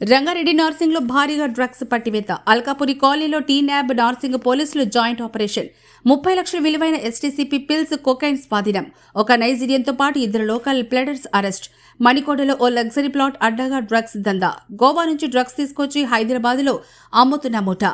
రంగారెడ్డి నార్సింగ్లో భారీగా డ్రగ్స్ పట్టివేత. అల్కాపురి కాలనీలో tea NAB Narsingi పోలీసులు జాయింట్ ఆపరేషన్. ముప్పై లక్షల విలువైన ఎస్టీసీపీ పిల్స్ కొకైన్ స్వాధీనం. ఒక నైజీరియన్తో పాటు ఇద్దరు లోకల్ ప్లేడర్స్ అరెస్ట్. మణికోటలో ఓ లగ్జరీ ప్లాట్ అడ్డాగా డ్రగ్స్ దందా. గోవా నుంచి డ్రగ్స్ తీసుకొచ్చి హైదరాబాద్లో అమ్ముతున్న ముఠా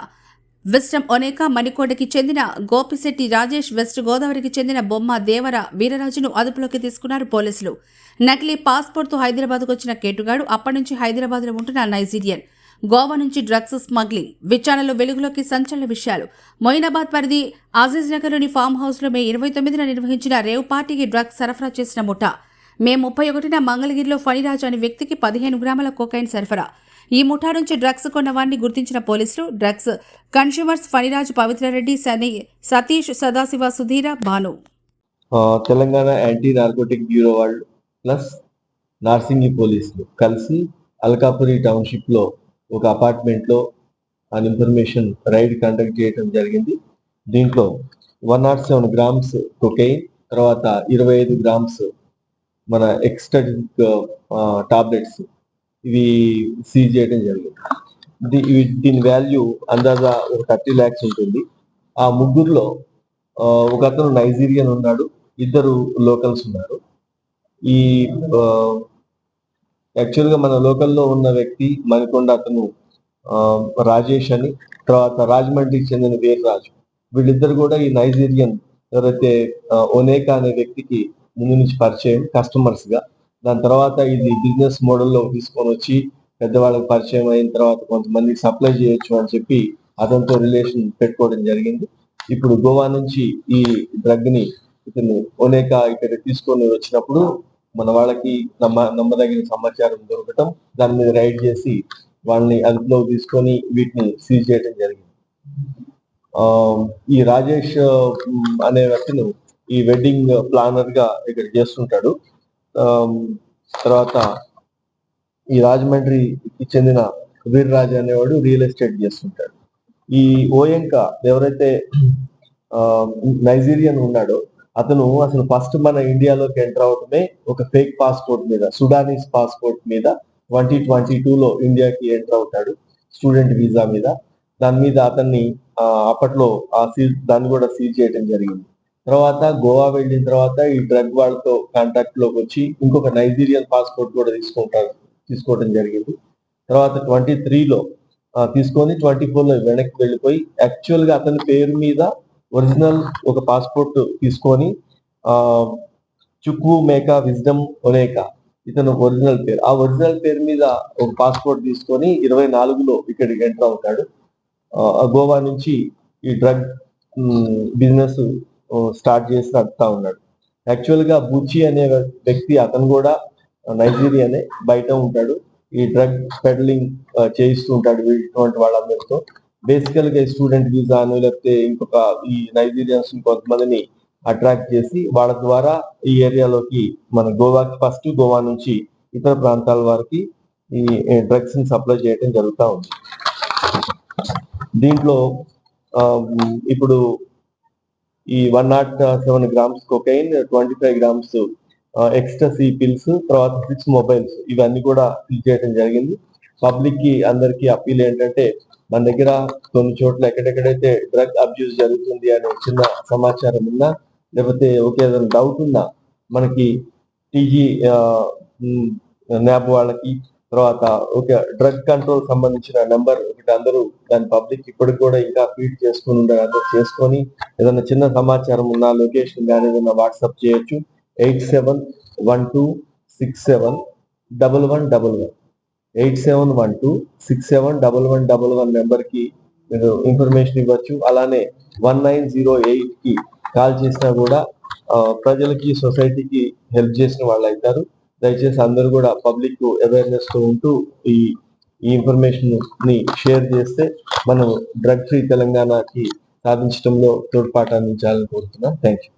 విస్టమ్ ఒనేక మణికోటకి చెందిన గోపిశెట్టి రాజేష్ వెస్ట్ గోదావరికి చెందిన బొమ్మ దేవర వీరరాజును అదుపులోకి తీసుకున్నారు పోలీసులు. నకిలీ పాస్పోర్ట్తో హైదరాబాద్కు వచ్చిన కేటుగాడు అప్పటి నుంచి హైదరాబాద్లో ఉంటున్న నైజీరియన్. గోవా నుంచి డ్రగ్స్ స్మగ్లింగ్ విచారణలో వెలుగులోకి సంచలన విషయాలు. మొయినాబాద్ పరిధి ఆజీజ్ నగర్లోని ఫామ్ హౌస్లో మే ఇరవై తొమ్మిదిన నిర్వహించిన రేవ్ పార్టీకి డ్రగ్స్ సరఫరా చేసిన ముఠా. మే ముప్పై ఒకటిన మంగళగిరిలో ఫణిరాజు అనే వ్యక్తికి పదిహేను గ్రాముల కోకైన్ సరఫరా. ఈ ముఠా నుంచి డ్రగ్స్ కొన్న వారిని గుర్తించిన పోలీసులు drugs consumers Phaniraju Pavitra Reddy Sani Satish Sadashiva Sudheera Bhanu. Telangana anti narcotic bureau వాళ్ళు ప్లస్ నార్సింగి పోలీసులు కలిసి అల్కాపురి టౌన్షిప్లో ఒక అపార్ట్మెంట్లో అన్ ఇన్ఫర్మేషన్ రైడ్ కండక్ట్ చేయడం జరిగింది. దీంట్లో one naught seven grams cocaine తర్వాత ఇరవై ఐదు గ్రామ్స్ మన ఎక్స్టటిక్ టాబ్లెట్స్ ఇవి సీజ్ చేయడం జరిగింది. దీని వాల్యూ అందాజా ఒక థర్టీ ల్యాక్స్ ఉంటుంది. ఆ ముగ్గురులో ఒక అతను నైజీరియన్ ఉన్నాడు ఇద్దరు లోకల్స్ ఉన్నారు. ఈ యాక్చువల్గా మన లోకల్లో ఉన్న వ్యక్తి మణికొండ అతను ఆ, రాజేష్ అని తర్వాత రాజమండ్రికి చెందిన వీర్రాజు. వీళ్ళిద్దరు కూడా ఈ నైజీరియన్ ఎవరైతే ఒనేకా అనే వ్యక్తికి ముందు నుంచి పరిచయం కస్టమర్స్గా దాని తర్వాత ఇది బిజినెస్ మోడల్లో తీసుకొని వచ్చి పెద్దవాళ్ళకి పరిచయం అయిన తర్వాత కొంతమందికి సప్లై చేయొచ్చు అని చెప్పి అతనితో రిలేషన్ పెట్టుకోవడం జరిగింది. ఇప్పుడు గోవా నుంచి ఈ డ్రగ్ని ఇతను ఒనేక ఇక్కడ తీసుకొని వచ్చినప్పుడు మన వాళ్ళకి నమ్మ నమ్మదగిన సమాచారం దొరకటం దాని మీద రైడ్ చేసి వాళ్ళని అదుపులో తీసుకొని వీటిని సీజ్ చేయడం జరిగింది. ఆ, ఈ రాజేష్ అనే వ్యక్తిని ఈ వెడ్డింగ్ ప్లానర్గా ఇక్కడ చేస్తుంటాడు. ఆ, తర్వాత ఈ రాజమండ్రికి చెందిన వీర్రాజ్ అనేవాడు రియల్ ఎస్టేట్ చేస్తుంటాడు. ఈ ఓయంక ఎవరైతే ఆ, నైజీరియన్ ఉన్నాడో అతను అసలు ఫస్ట్ మన ఇండియాలోకి ఎంటర్ అవటమే ఒక ఫేక్ పాస్పోర్ట్ మీద సుడానీస్ పాస్పోర్ట్ మీద ట్వంటీ ట్వంటీ లో ఇండియాకి ఎంటర్ అవుతాడు స్టూడెంట్ వీసా మీద. దాని మీద అతన్ని అప్పట్లో ఆ సీజ్ దాన్ని కూడా సీజ్ చేయడం జరిగింది. తర్వాత గోవా వెళ్ళిన తర్వాత ఈ డ్రగ్ వాళ్ళతో కాంటాక్ట్లోకి వచ్చి ఇంకొక నైజీరియన్ పాస్పోర్ట్ కూడా తీసుకుంటారు తీసుకోవడం జరిగింది. తర్వాత ట్వంటీ త్రీలో తీసుకొని ట్వంటీ ఫోర్లో వెనక్కి వెళ్ళిపోయి యాక్చువల్గా అతని పేరు మీద ఒరిజినల్ ఒక పాస్పోర్ట్ తీసుకొని చుక్కు మేక విజ్డమ్ ఒనేక ఇతను ఒరిజినల్ పేరు. ఆ ఒరిజినల్ పేరు మీద ఒక పాస్పోర్ట్ తీసుకొని ఇరవై నాలుగులో ఇక్కడికి ఎంటర్ అవుతాడు. ఆ, గోవా నుంచి ఈ డ్రగ్ బిజినెస్ స్టార్ట్ చేసి నడుపుతా ఉన్నాడు. యాక్చువల్గా బుచ్చి అనే వ్యక్తి అతను కూడా నైజీరియానే బయట ఉంటాడు. ఈ డ్రగ్ పెడలింగ్ చేయిస్తూ ఉంటాడు ఇటువంటి వాళ్ళందరితో. బేసికల్గా స్టూడెంట్ వీసాను లేకపోతే ఇంకొక ఈ నైజీరియన్స్ కొంతమందిని అట్రాక్ట్ చేసి వాళ్ళ ద్వారా ఈ ఏరియాలోకి మన గోవాకి ఫస్ట్ గోవా నుంచి ఇతర ప్రాంతాల వారికి ఈ డ్రగ్స్ని సప్లై చేయడం జరుగుతూ ఉంది. దీంట్లో ఇప్పుడు ఈ one naught seven grams cocaine twenty five grams ecstasy pills తర్వాత సిక్స్ మొబైల్స్ ఇవన్నీ కూడా ఫిల్ చేయడం జరిగింది. పబ్లిక్కి అందరికీ అప్పీల్ ఏంటంటే మన దగ్గర కొన్ని చోట్ల ఎక్కడెక్కడైతే డ్రగ్ అబ్యూస్ జరుగుతుంది అనే చిన్న సమాచారం ఉన్నా లేకపోతే ఒకే ఏదైనా డౌట్ ఉన్నా మనకి టీజీ న్యాబ్ వాళ్ళకి తర్వాత ఒక డ్రగ్ కంట్రోల్ సంబంధించిన నెంబర్ అందరూ దాని పబ్లిక్ ఇప్పటికి కూడా ఇంకా ఫీడ్ చేసుకుని ఉండే చేసుకొని ఏదైనా చిన్న సమాచారం ఉన్నా లొకేషన్ కానీ ఏదైనా వాట్సాప్ చేయొచ్చు. Eight seven one two six seven double one double one. Eight seven one two six seven double one double one నెంబర్కి మీరు ఇన్ఫర్మేషన్ ఇవ్వచ్చు. అలానే వన్ నైన్ జీరో ఎయిట్కి కాల్ చేసినా కూడా ప్రజలకి సొసైటీకి హెల్ప్ చేసిన వాళ్ళు అవుతారు దయచేసి అందరూ కూడా పబ్లిక్ అవేర్నెస్తో ఉంటూ ఈ ఈ ఇన్ఫర్మేషన్ని షేర్ చేస్తే మనం డ్రగ్ ఫ్రీ తెలంగాణకి సాధించడంలో తోడ్పాటు అందించాలని కోరుతున్నాం. Thank you